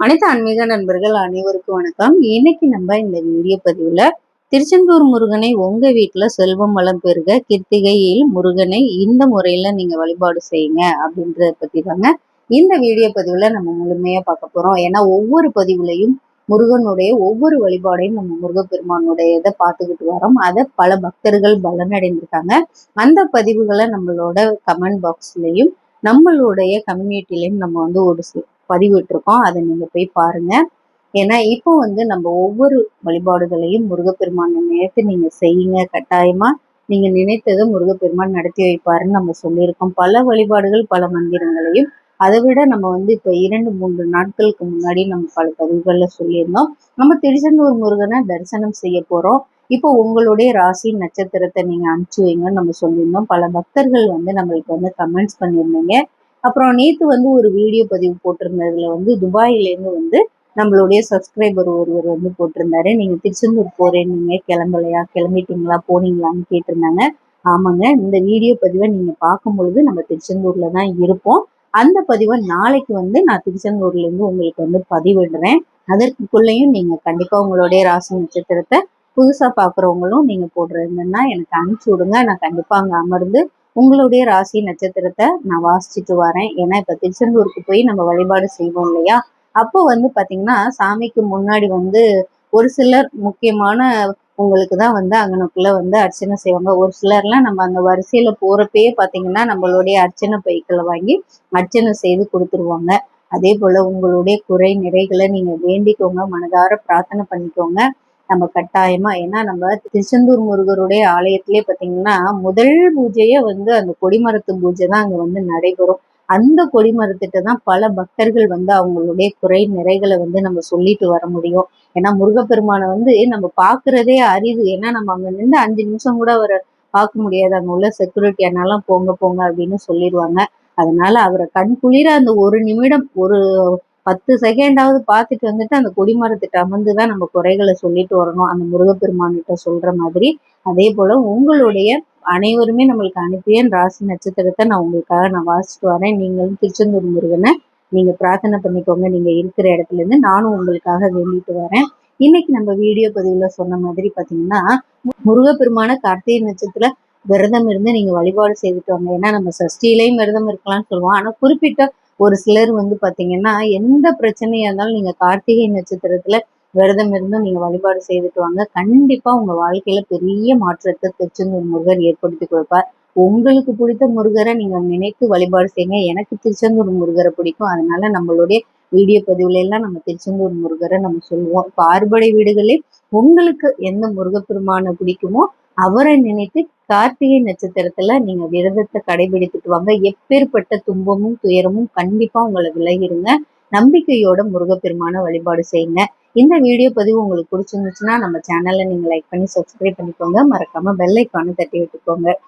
அனைத்து ஆன்மீக நண்பர்கள் அனைவருக்கும் வணக்கம். இன்னைக்கு நம்ம இந்த வீடியோ பதிவுல திருச்செந்தூர் முருகனை உங்க வீட்டுல செல்வம் வளம் பெறுக கிருத்திகையில் முருகனை இந்த முறையில நீங்க வழிபாடு செய்யுங்க அப்படின்றத பத்தி தாங்க இந்த வீடியோ பதிவுல நம்ம முழுமையா பார்க்க போறோம். ஏன்னா ஒவ்வொரு பதிவுலையும் முருகனுடைய ஒவ்வொரு வழிபாடையும் நம்ம முருகப்பெருமானுடைய இதை பார்த்துக்கிட்டு வரோம். அதை பல பக்தர்கள் பலனடைந்திருக்காங்க. அந்த பதிவுகளை நம்மளோட கமெண்ட் பாக்ஸ்லையும் நம்மளுடைய கம்யூனிட்டிலையும் நம்ம வந்து ஒரு பதிவிட்டிருக்கோம். அதை நீங்கள் போய் பாருங்க. ஏன்னா இப்போ வந்து நம்ம ஒவ்வொரு வழிபாடுகளையும் முருகப்பெருமான் நினைத்து நீங்கள் செய்யுங்க. கட்டாயமாக நீங்கள் நினைத்ததை முருகப்பெருமான் நடத்தி வைப்பாருன்னு நம்ம சொல்லியிருக்கோம். பல வழிபாடுகள் பல மந்திரங்களையும் அதை விட நம்ம வந்து இப்போ இரண்டு மூன்று நாட்களுக்கு முன்னாடி நம்ம பல பதிவுகளில் சொல்லியிருந்தோம். நம்ம திருச்செந்தூர் முருகனை தரிசனம் செய்ய போகிறோம் இப்போ உங்களுடைய ராசி நட்சத்திரத்தை நீங்கள் அனுப்பிச்சு வைங்கன்னு நம்ம சொல்லியிருந்தோம். பல பக்தர்கள் வந்து நம்மளுக்கு வந்து கமெண்ட்ஸ் பண்ணியிருந்தீங்க. அப்புறம் நேற்று வந்து ஒரு வீடியோ பதிவு போட்டிருந்ததுல வந்து துபாயிலேருந்து வந்து நம்மளுடைய சப்ஸ்கிரைபர் ஒருவர் வந்து போட்டிருந்தாரு. நீங்கள் திருச்செந்தூர் போறேன் நீங்கள் கிளம்பலையா? கிளம்பிட்டீங்களா? போனீங்களான்னு கேட்டிருந்தாங்க. ஆமாங்க. இந்த வீடியோ பதிவை நீங்கள் பார்க்கும் பொழுது நம்ம திருச்செந்தூரில் தான் இருப்போம். அந்த பதிவை நாளைக்கு வந்து நான் திருச்செந்தூர்லேருந்து உங்களுக்கு வந்து பதிவிடுறேன். அதற்குள்ளேயும் நீங்கள் கண்டிப்பாக உங்களுடைய ராசி நட்சத்திரத்தை புதுசாக பார்க்குறவங்களும் நீங்கள் போடுறதுன்னா எனக்கு அனுப்பிச்சி விடுங்க. நான் கண்டிப்பாக அங்கே அமர்ந்து உங்களுடைய ராசி நட்சத்திரத்தை நான் வாசிச்சுட்டு வரேன். ஏன்னா இப்போ திருச்செந்தூருக்கு போய் நம்ம வழிபாடு செய்வோம் இல்லையா? அப்போ வந்து பார்த்தீங்கன்னா சாமிக்கு முன்னாடி வந்து ஒரு சிலர் முக்கியமான உங்களுக்கு தான் வந்து அங்கனுக்குள்ள வந்து அர்ச்சனை செய்வாங்க. ஒரு சிலர்லாம் நம்ம அந்த வரிசையில போறப்பயே பார்த்தீங்கன்னா நம்மளுடைய அர்ச்சனை பைக்களை வாங்கி அர்ச்சனை செய்து கொடுத்துருவாங்க. அதே போல உங்களுடைய குறை நிறைகளை நீங்க வேண்டிக்கோங்க. மனதார பிரார்த்தனை பண்ணிக்கோங்க. நம்ம கட்டாயமா ஏன்னா நம்ம திருச்செந்தூர் முருகருடைய ஆலயத்திலே பாத்தீங்கன்னா முதல் பூஜையே வந்து அந்த கொடிமரத்து பூஜை தான் அங்க வந்து நடைபெறும். அந்த கொடிமரத்திட்ட தான் பல பக்தர்கள் வந்து அவங்களுடைய குறை நிறைகளை வந்து நம்ம சொல்லிட்டு வர முடியும். ஏன்னா முருகப்பெருமானை வந்து நம்ம பாக்குறதே அரிது ஏன்னா நம்ம அங்க நின்று அஞ்சு நிமிஷம் கூட அவரை பார்க்க முடியாது. அங்க உள்ள செக்யூரிட்டி ஆனாலும் போங்க போங்க அப்படின்னு சொல்லிடுவாங்க. அதனால அவரை கண் குளிர அந்த ஒரு நிமிடம் ஒரு பத்து செகண்டாவது பார்த்துட்டு வந்துட்டு அந்த கொடிமரத்திட்ட அமர்ந்து தான் நம்ம குறைகளை சொல்லிட்டு வரணும். அந்த முருகப்பெருமான்கிட்ட சொல்ற மாதிரி. அதே போல உங்களுடைய அனைவருமே நம்மளுக்கு அனுப்பிய ராசி நட்சத்திரத்தை நான் உங்களுக்காக நான் வாசிட்டு வரேன். நீங்களும் திருச்செந்தூர் முருகனை நீங்க பிரார்த்தனை பண்ணிக்கோங்க. நீங்க இருக்கிற இடத்துல இருந்து நானும் உங்களுக்காக வேண்டிட்டு வரேன். இன்னைக்கு நம்ம வீடியோ பதிவுல சொன்ன மாதிரி பாத்தீங்கன்னா முருகப்பெருமான கார்த்திகை நட்சத்திர விரதம் இருந்து நீங்க வழிபாடு செய்துட்டு வாங்க. ஏன்னா நம்ம சஷ்டியிலையும் விரதம் இருக்கலாம்னு சொல்லுவோம். ஆனா குறிப்பிட்ட ஒரு சிலர் வந்து பார்த்தீங்கன்னா எந்த பிரச்சனையாக இருந்தாலும் நீங்கள் கார்த்திகை நட்சத்திரத்தில் விரதம் இருந்தும் நீங்கள் வழிபாடு செய்துட்டு வாங்க. கண்டிப்பாக உங்கள் வாழ்க்கையில பெரிய மாற்றத்தை திருச்செந்தூர் முருகர் ஏற்படுத்தி கொடுப்பார். உங்களுக்கு பிடித்த முருகரை நீங்கள் நினைத்து வழிபாடு செய்யுங்க. எனக்கு திருச்செந்தூர் முருகரை பிடிக்கும். அதனால நம்மளுடைய வீடியோ பதிவுல எல்லாம் நம்ம திருச்செந்தூர் முருகரை நம்ம சொல்லுவோம். இப்போ அறுபடை வீடுகளே உங்களுக்கு எந்த முருகப்பெருமானை பிடிக்குமோ அவரை நினைத்து கார்த்திகை நட்சத்திரத்துல நீங்க விரதத்தை கடைபிடித்துட்டு வாங்க. எப்பேற்பட்ட துன்பமும் துயரமும் கண்டிப்பா உங்களை விலகிருங்க. நம்பிக்கையோட முருகப்பெருமான வழிபாடு செய்யுங்க. இந்த வீடியோ பதிவு உங்களுக்கு பிடிச்சிருந்துச்சுன்னா நம்ம சேனல்ல நீங்க லைக் பண்ணி சப்ஸ்கிரைப் பண்ணிக்கோங்க. மறக்காம பெல் ஐக்கானு தட்டி விட்டுக்கோங்க.